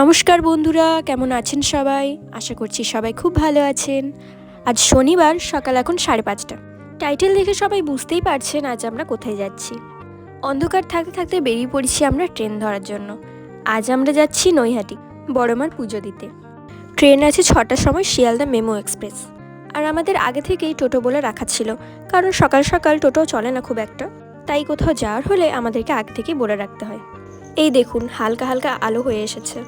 নমস্কার বন্ধুরা, কেমন আছেন সবাই? আশা করছি সবাই খুব ভালো আছেন। আজ শনিবার, সকাল এখন সাড়ে পাঁচটা। টাইটেল দেখে সবাই বুঝতেই পারছেন আজ আমরা কোথায় যাচ্ছি। অন্ধকার থাকতে থাকতে বেরিয়ে পড়েছি আমরা ট্রেন ধরার জন্য। আজ আমরা যাচ্ছি নৈহাটি বড়মার পুজো দিতে। ট্রেন আছে ছটার সময় শিয়ালদা মেমো এক্সপ্রেস। আর আমাদের আগে থেকেই টোটো বলে রাখা ছিল, কারণ সকাল সকাল টোটো চলে না খুব একটা। তাই কোথাও যাওয়ার হলে আমাদেরকে আগে থেকেই বলে রাখতে হয়। এই দেখুন, হালকা হালকা আলো হয়ে এসেছে।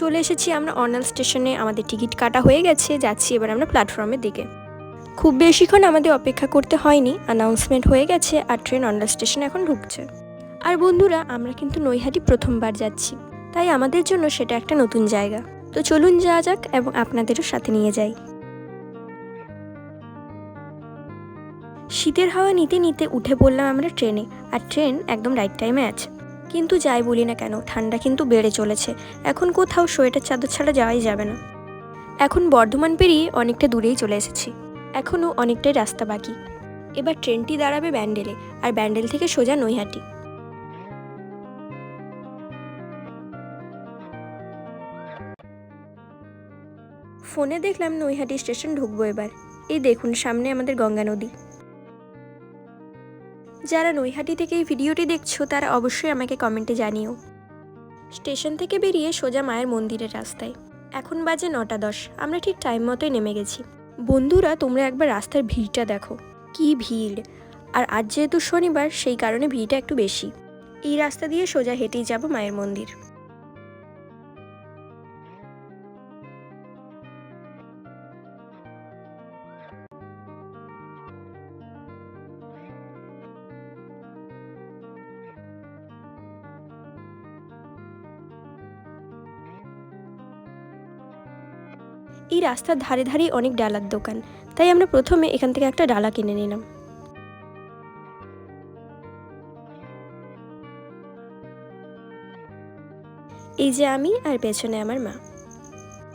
চলে এসেছি আমরা অর্নাল স্টেশনে। আমাদের টিকিট কাটা হয়ে গেছে, যাচ্ছি এবার আমরা প্ল্যাটফর্মের দিকে। খুব বেশিক্ষণ আমাদের অপেক্ষা করতে হয়নি অ্যানাউন্সমেন্ট হয়ে গেছে আর ট্রেন অর্নাল স্টেশনে এখন ঢুকছে। আর বন্ধুরা, আমরা কিন্তু নৈহাটি প্রথমবার যাচ্ছি, তাই আমাদের জন্য সেটা একটা নতুন জায়গা। তো চলুন যাওয়া যাক এবং আপনাদেরও সাথে নিয়ে যাই। শীতের হাওয়া নিতে নিতে উঠে পড়লাম আমরা ট্রেনে আর ট্রেন একদম রাইট টাইমে আছে। কিন্তু যাই বলি না কেন, ঠান্ডা কিন্তু বেড়ে চলেছে। এখন কোথাও সোয়েটার চাদর ছাড়া যাওয়াই যাবে না। এখন বর্ধমান পেরিয়ে অনেকটা দূরেই চলে এসেছি। এখনও অনেকটাই রাস্তা বাকি। এবার ট্রেনটি দাঁড়াবে ব্যান্ডেলে, আর ব্যান্ডেল থেকে সোজা নৈহাটি। ফোনে দেখলাম নৈহাটি স্টেশন ঢুকবো এবার। এই দেখুন, সামনে আমাদের গঙ্গা নদী। যারা নৈহাটি থেকে এই ভিডিওটি দেখছ, তারা অবশ্যই আমাকে কমেন্টে জানিও। স্টেশন থেকে বেরিয়ে সোজা মায়ের মন্দিরের রাস্তায়। এখন বাজে নটা দশ, আমরা ঠিক টাইম মতোই নেমে গেছি। বন্ধুরা, তোমরা একবার রাস্তার ভিড়টা দেখো। কি ভিড়! আর আজ যেহেতু শনিবার, সেই কারণে ভিড়টা একটু বেশি। এই রাস্তা দিয়ে সোজা হেঁটেই যাব মায়ের মন্দির। এই রাস্তার ধারে ধারেই অনেক ডালার দোকান। তাই আমরা প্রথমে এখান থেকে একটা ডালা কিনে নিলাম। এই যে আমি আর পেছনে আমার মা।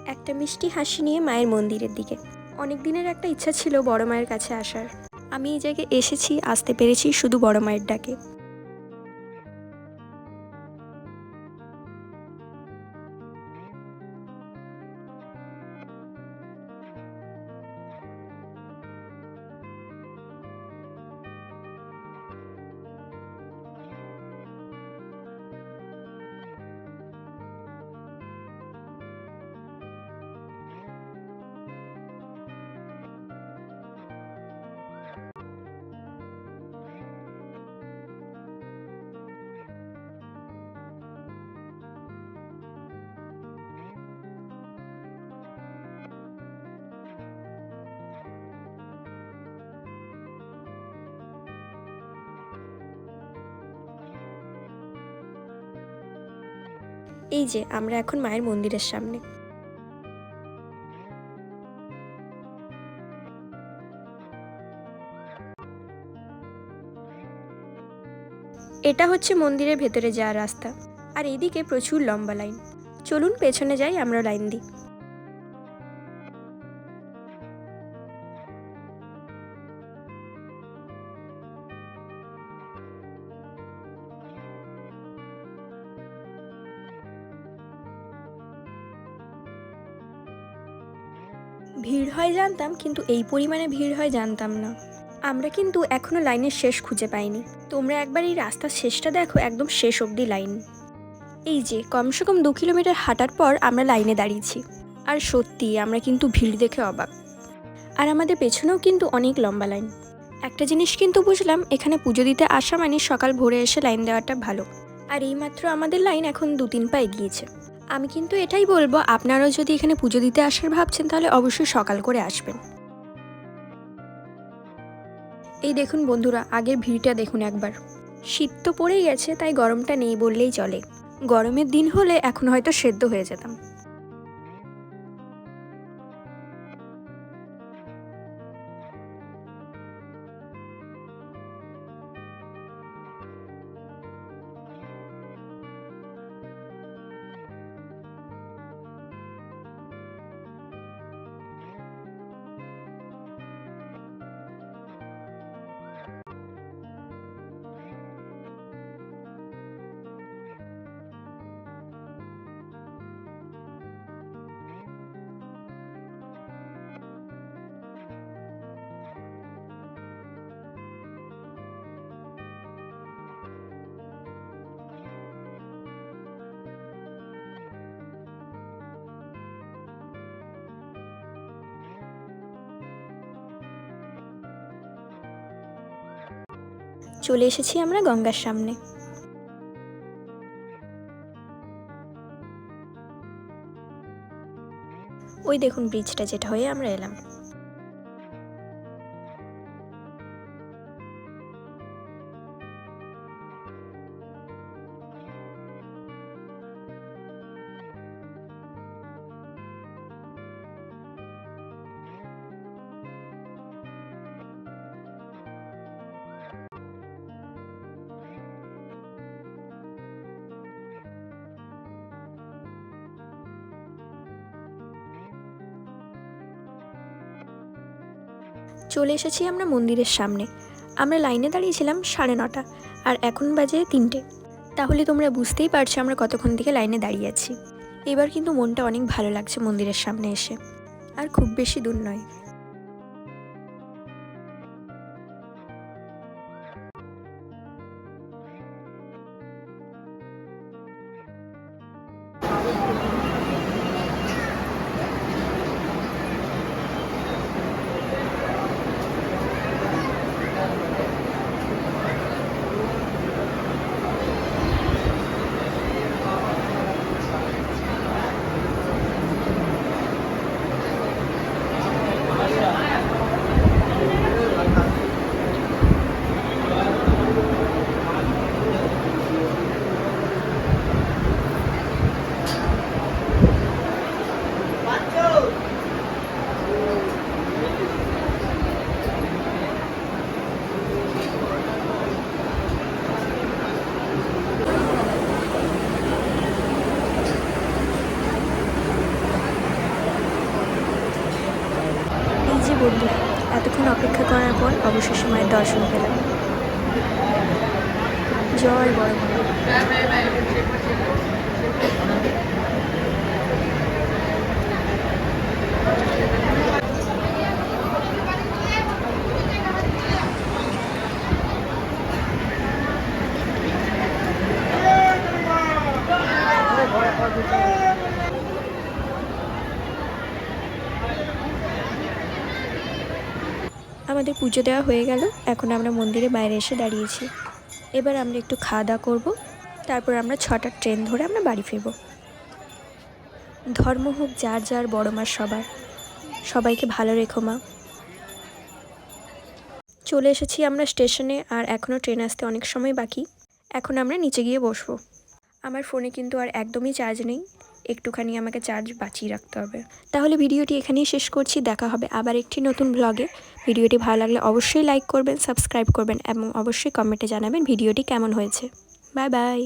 একটা মিষ্টি হাসি নিয়ে মায়ের মন্দিরের দিকে। অনেক দিনের একটা ইচ্ছা ছিল বড় মায়ের কাছে আসার। আমি এই জায়গায় এসেছি, আসতে পেরেছি শুধু বড় মায়ের ডাকে। এই যে, আমরা এখন মায়ের মন্দিরের সামনে। এটা হচ্ছে মন্দিরের ভেতরে যাওয়ার রাস্তা। আর এদিকে প্রচুর লম্বা লাইন। চলুন পেছনে যাই আমরা লাইন দিই। ভিড় হয় জানতাম, কিন্তু এই পরিমাণে ভিড় হয় জানতাম না। আমরা কিন্তু এখনও লাইনের শেষ খুঁজে পাইনি। তোমরা একবার এই রাস্তার শেষটা দেখো, একদম শেষ অবধি লাইন। এই যে, কমসে কম দু কিলোমিটার হাঁটার পর আমরা লাইনে দাঁড়িয়েছি। আর সত্যি, আমরা কিন্তু ভিড় দেখে অবাক। আর আমাদের পেছনেও কিন্তু অনেক লম্বা লাইন। একটা জিনিস কিন্তু বুঝলাম, এখানে পুজো দিতে আসা মানে সকাল ভোরে এসে লাইন দেওয়াটা ভালো। আর এইমাত্র আমাদের লাইন এখন দু তিন পা এগিয়েছে। আমি কিন্তু এটাই বলব, আপনারাও যদি এখানে পুজো দিতে আসার ভাবছেন, তাহলে অবশ্যই সকাল করে আসবেন। এই দেখুন বন্ধুরা, আগের ভিড়টা দেখুন একবার। শীত তো পড়েই গেছে, তাই গরমটা নেই বললেই চলে। গরমের দিন হলে এখন হয়তো সেদ্ধ হয়ে যেতাম। চলে এসেছি আমরা গঙ্গার সামনে। ওই দেখুন ব্রিজটা যেটা হয়ে আমরা এলাম। চলে এসেছি আমরা মন্দিরের সামনে। আমরা লাইনে দাঁড়িয়েছিলাম সাড়ে নটা, আর এখন বাজে তিনটে। তাহলে তোমরা বুঝতেই পারছ আমরা কতক্ষণ থেকে লাইনে দাঁড়িয়ে আছি। এবার কিন্তু মনটা অনেক ভালো লাগছে মন্দিরের সামনে এসে। আর খুব বেশি দূর নয়। দর্শন পেলাম জয় বড় মা। আমাদের পুজো দেওয়া হয়ে গেল। এখন আমরা মন্দিরের বাইরে এসে দাঁড়িয়েছি। এবার আমরা একটু খাওয়া দাওয়া করব। তারপর আমরা ছটার ট্রেন ধরে আমরা বাড়ি ফিরব। ধর্ম হোক, যার যার, বড় মার সবার। সবাইকে ভালো রেখো মা। চলে এসেছি আমরা স্টেশনে, আর এখনও ট্রেন আসতে অনেক সময় বাকি। এখন আমরা নিচে গিয়ে বসবো। আমার ফোনে কিন্তু আর একদমই চার্জ নেই। একটুখানি আমাকে চার্জ বাঁচিয়ে রাখতে হবে। তাহলে ভিডিওটি এখানেই শেষ করছি। দেখা হবে আবার একটি নতুন ব্লগে ভিডিওটি ভালো লাগলে অবশ্যই লাইক করবেন সাবস্ক্রাইব করবেন এবং অবশ্যই কমেন্টে জানাবেন ভিডিওটি কেমন হয়েছে। Bye bye